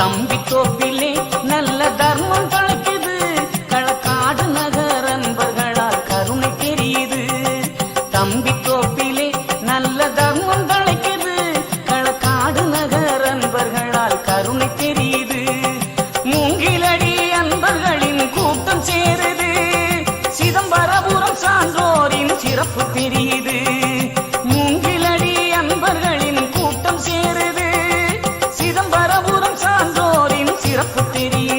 தம்பி தோப்பிலே நல்ல தர்மம் கலக்குது களக்காடு நகர் அன்பர்களால் கருணை தெரியுது. தம்பி தோப்பிலே நல்ல தர்மம் கலக்குது களக்காடு நகர் அன்பர்களால் கருணை தெரியுது. மூங்கிலடி அன்பர்களின் கூட்டம் சேருது. சிதம்பரபுரம் சான்றோரின் சிறப்பு தெரியுது. மூங்கிலடி அன்பர்களின் கூட்டம் சேருது. சிதம்பரபுரம் तेरी